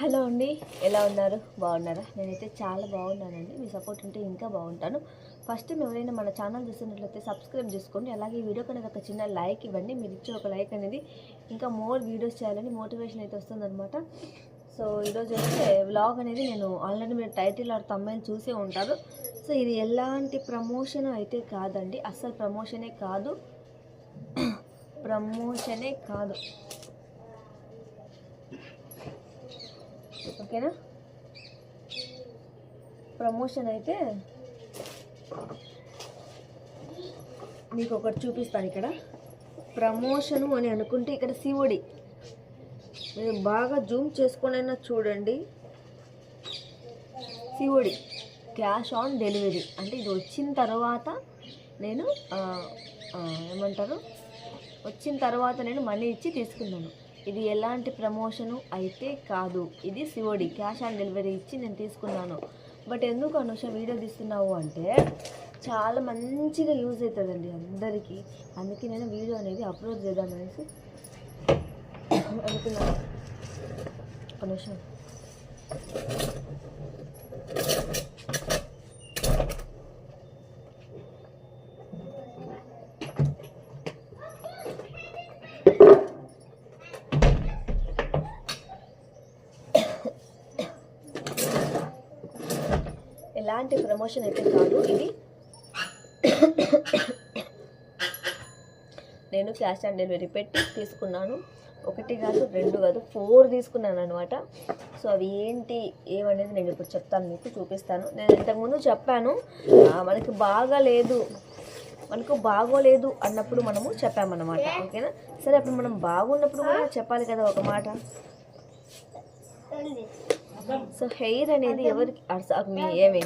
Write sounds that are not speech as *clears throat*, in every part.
Hello అండి ఎలా ఉన్నారు? బాగున్నారా? నేనైతే చాలా బాగున్నానండి. మీ సపోర్ట్ ఉంటే ఇంకా బాగుంటాను. ఫస్ట్ టైం ఎవరైనా మన ఛానల్ చూస్తున్నట్లయితే సబ్స్క్రైబ్ చేసుకోండి. అలాగే ఈ వీడియో కనుక ఒక చిన్న లైక్ ఇవ్వండి. మీరు ఇచ్చే ఒక లైక్ అనేది ఇంకా మోర్ వీడియోస్ చేయాలని మోటివేషన్ అయితే వస్తుందన్నమాట. సో ఈరోజు అయితే వ్లాగ్ అనేది నేను ఆల్రెడీ మీరు టైటిల్ ఆర్ తమ్మైల్ చూసే ఉంటారు. సో ఇది ఎలాంటి ప్రమోషన్ అయితే కాదండి. అస్సలు ప్రమోషనే కాదు. *clears throat* ప్రమోషనే కాదు. ఓకేనా? ప్రమోషన్ అయితే మీకు ఒకటి చూపిస్తాను ఇక్కడ. ప్రమోషను అని అనుకుంటే ఇక్కడ శివుడి మీరు బాగా జూమ్ చేసుకునైనా చూడండి. శివుడి క్యాష్ ఆన్ డెలివరీ. అంటే ఇది వచ్చిన తర్వాత నేను ఏమంటారు? వచ్చిన తర్వాత నేను మనీ ఇచ్చి తీసుకున్నాను. ఇది ఎలాంటి ప్రమోషను అయితే కాదు. ఇది శివుడి క్యాష్ ఆన్ డెలివరీ ఇచ్చి నేను తీసుకున్నాను. బట్ ఎందుకు అనుష వీడియో తీస్తున్నావు అంటే చాలా మంచిగా యూజ్ అవుతుందండి అందరికీ. అందుకే నేను వీడియో అనేది అప్లోడ్ చేద్దామనేసి అనుకున్నాను. ఒక ఎలాంటి ప్రమోషన్ అయితే కాదు. ఇది నేను క్యాష్ ఆన్ డెలివరీ పెట్టి తీసుకున్నాను. ఒకటి కాదు రెండు కాదు ఫోర్ తీసుకున్నాను అనమాట సో అవి ఏంటి ఏమనేది నేను ఇప్పుడు చెప్తాను మీకు చూపిస్తాను. నేను ఇంతకుముందు చెప్పాను మనకి బాగా లేదు మనకు బాగోలేదు అన్నప్పుడు మనము చెప్పామన్నమాట. ఓకేనా? సరే అప్పుడు మనం బాగున్నప్పుడు కూడా చెప్పాలి కదా ఒక మాట. సో హెయిర్ అనేది ఎవరికి మీ ఏమి?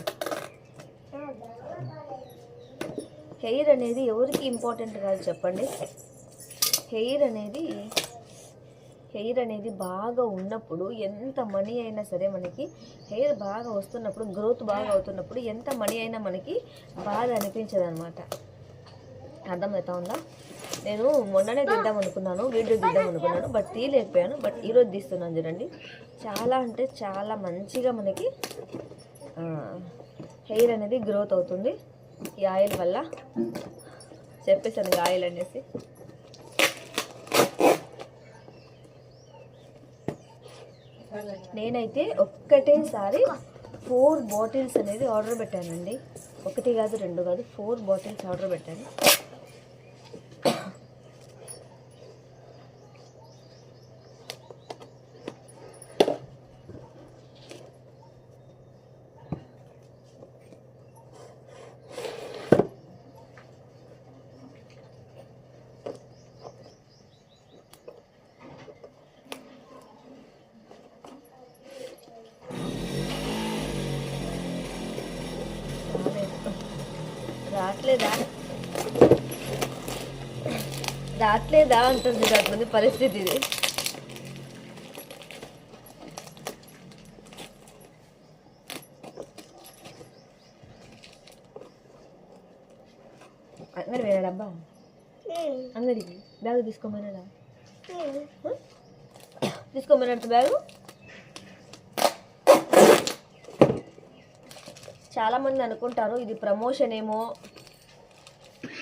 హెయిర్ అనేది ఎవరికి ఇంపార్టెంట్ కాదు చెప్పండి? హెయిర్ అనేది హెయిర్ అనేది బాగా ఉన్నప్పుడు ఎంత మనీ అయినా సరే మనకి హెయిర్ బాగా వస్తున్నప్పుడు గ్రోత్ బాగా అవుతున్నప్పుడు ఎంత మనీ అయినా మనకి బాధ అనిపించదు అనమాట అర్థమవుతా ఉందా? నేను మొన్ననే దిద్దాం అనుకున్నాను వీడియో దిద్దాం అనుకున్నాను బట్ తీయలేకపోయాను. బట్ ఈరోజు తీస్తున్నాను చూడండి. చాలా అంటే చాలా మంచిగా మనకి హెయిర్ అనేది గ్రోత్ అవుతుంది. ఈ ఆయిల్ వల్ల చెప్పేసాను ఈ ఆయిల్ అనేసి. నేనైతే ఒక్కటేసారి ఫోర్ బాటిల్స్ అనేది ఆర్డర్ పెట్టానండి. ఒకటి కాదు రెండు కాదు ఫోర్ బాటిల్స్ ఆర్డర్ పెట్టాను. రావట్లేదా రావట్లేదా అంటుంది అట్లుంది పరిస్థితి ఇది. అంగడి వేయడబ్బా అంగడికి. బ్యాగ్ తీసుకోమన్నాడా? తీసుకోమన్నట్టు బ్యాగు? చాలా మంది అనుకుంటారు ఇది ప్రమోషన్ ఏమో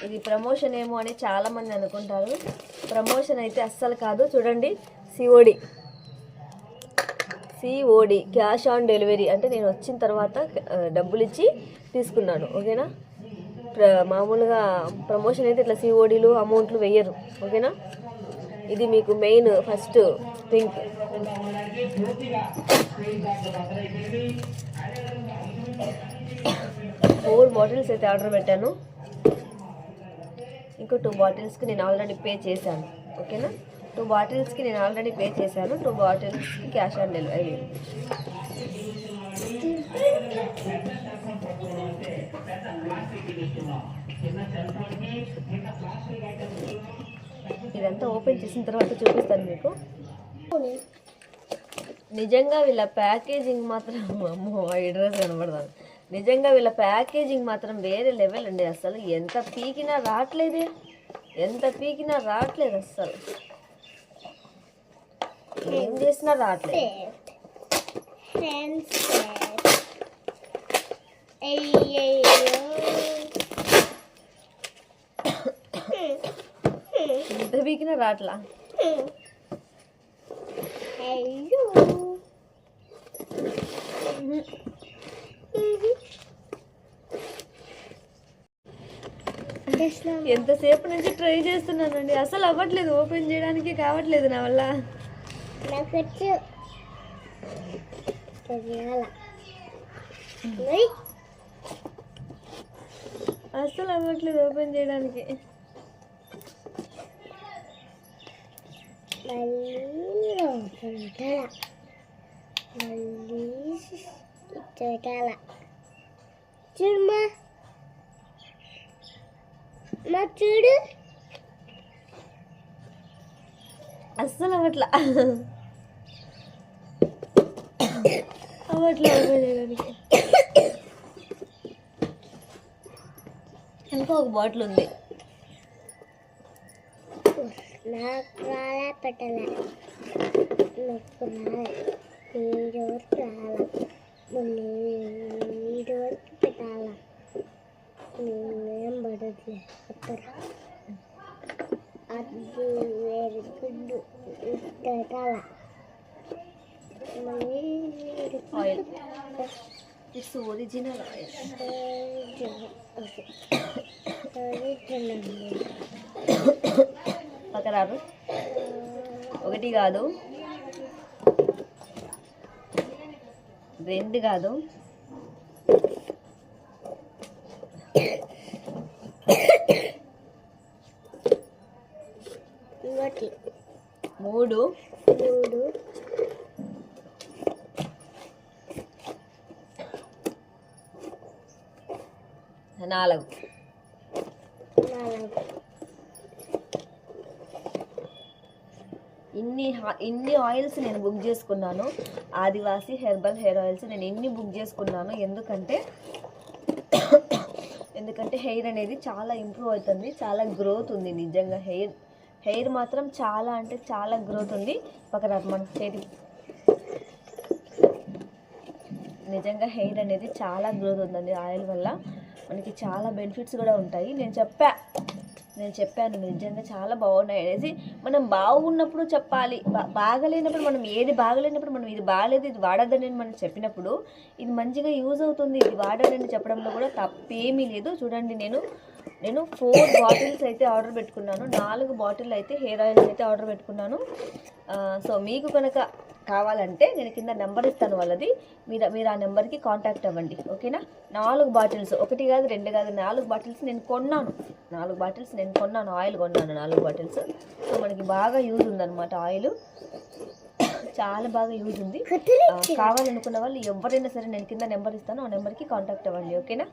ఇది ప్రమోషన్ ఏమో అని చాలా మంది అనుకుంటారు. ప్రమోషన్ అయితే అస్సలు కాదు. చూడండి COD COD cash on delivery అంటే నేను వచ్చిన తర్వాత డబ్బులు ఇచ్చి తీసుకున్నాను. ఓకేనా? ప్ర- మామూలుగా ప్రమోషన్ అయితే ఇట్లా సిఓడీలు అమౌంట్లు వెయ్యరు. ఓకేనా? ఇది మీకు main first think four bottles అయితే ఆర్డర్ పెట్టాను. ఇంకో టూ బాటిల్స్కి నేను ఆల్రెడీ పే చేశాను. ఓకేనా? టూ బాటిల్స్కి నేను ఆల్రెడీ పే చేశాను. టూ బాటిల్స్కి క్యాష్ ఆన్ డెలివరీ ఇదంతా ఓపెన్ చేసిన తర్వాత చూపిస్తాను మీకు. నిజంగా వీళ్ళ ప్యాకేజింగ్ మాత్రం అమ్మో ఈ డ్రెస్ కనబడదాను నిజంగా వీళ్ళ ప్యాకేజింగ్ మాత్రం వేరే లెవెల్ అండి అసలు. ఎంత పీకినా రావట్లేదే. ఎంత పీకినా రావట్లేదు అస్సలు ఏం చేసినా రావట్లేదు. ఎంత వీకినా రాట్లా హలో ఎంతసేపు నుంచి ట్రై చేస్తున్నానండి. అసలు అవ్వట్లేదు. ఓపెన్ చేయడానికి కావట్లేదు నా వల్ల. అసలు అవ్వట్లేదు ఓపెన్ చేయడానికి. మళ్ళీ లోపల మా చూడు. అస్సలు అవ్వట్లా. అవ్వట్లే ఇంకా ఒక బాటిల్ ఉంది. నాకు రాలే పెట్టలే. నాకు రాలే. రాలే మొన్న ఏడు వరకు పెట్టాలా నేనేం పడట్లే చెప్పరా అది వేరే గుడ్డు పెట్టాలా మళ్ళీ ఆయిల్ ఇట్స్ ఒరిజినల్ పక్కరారు ఒకటి కాదు. రెండు కాదు. మూడు. నాలుగు. ఇన్ని ఇన్ని ఆయిల్స్ నేను బుక్ చేసుకున్నాను. ఆదివాసి హెర్బల్ హెయిర్ ఆయిల్స్ నేను ఇన్ని బుక్ చేసుకున్నాను? ఎందుకంటే ఎందుకంటే హెయిర్ అనేది చాలా ఇంప్రూవ్ అవుతుంది చాలా గ్రోత్ ఉంది నిజంగా. హెయిర్ హెయిర్ మాత్రం చాలా అంటే చాలా గ్రోత్ ఉంది. పక్కన మన చేతి నిజంగా హెయిర్ అనేది చాలా గ్రోత్ ఉందండి ఆయిల్ వల్ల. మనకి చాలా బెనిఫిట్స్ కూడా ఉంటాయి. నేను చెప్పా నేను చెప్పాను నిజంగా చాలా బాగున్నాయి అనేసి మనం బాగున్నప్పుడు చెప్పాలి. బాగాలేనప్పుడు బాగలేనప్పుడు మనం ఏది బాగలేనప్పుడు మనం ఇది బాగలేదు ఇది వాడద్దని మనం చెప్పినప్పుడు ఇది మంచిగా యూజ్ అవుతుంది. ఇది వాడదని చెప్పడంలో కూడా తప్పేమీ లేదు. చూడండి నేను నేను ఫోర్ బాటిల్స్ అయితే ఆర్డర్ పెట్టుకున్నాను. నాలుగు బాటిల్ అయితే హెయిర్ ఆయిల్స్ అయితే ఆర్డర్ పెట్టుకున్నాను. సో మీకు కనుక కావాలంటే నేను కింద నెంబర్ ఇస్తాను వాళ్ళది. మీరు మీరు ఆ నెంబర్కి కాంటాక్ట్ అవ్వండి. ఓకేనా నాలుగు బాటిల్స్ ఒకటి కాదు రెండు కాదు నాలుగు బాటిల్స్ నేను కొన్నాను. నాలుగు బాటిల్స్ నేను కొన్నాను. ఆయిల్ కొన్నాను నాలుగు బాటిల్స్ సో మనకి బాగా యూజ్ ఉందన్నమాట ఆయిల్ చాలా బాగా యూజ్ ఉంది. కావాలనుకున్న వాళ్ళు ఎవరైనా సరే నేను కింద నెంబర్ ఇస్తాను. ఆ నెంబర్కి కాంటాక్ట్ అవ్వండి. ఓకేనా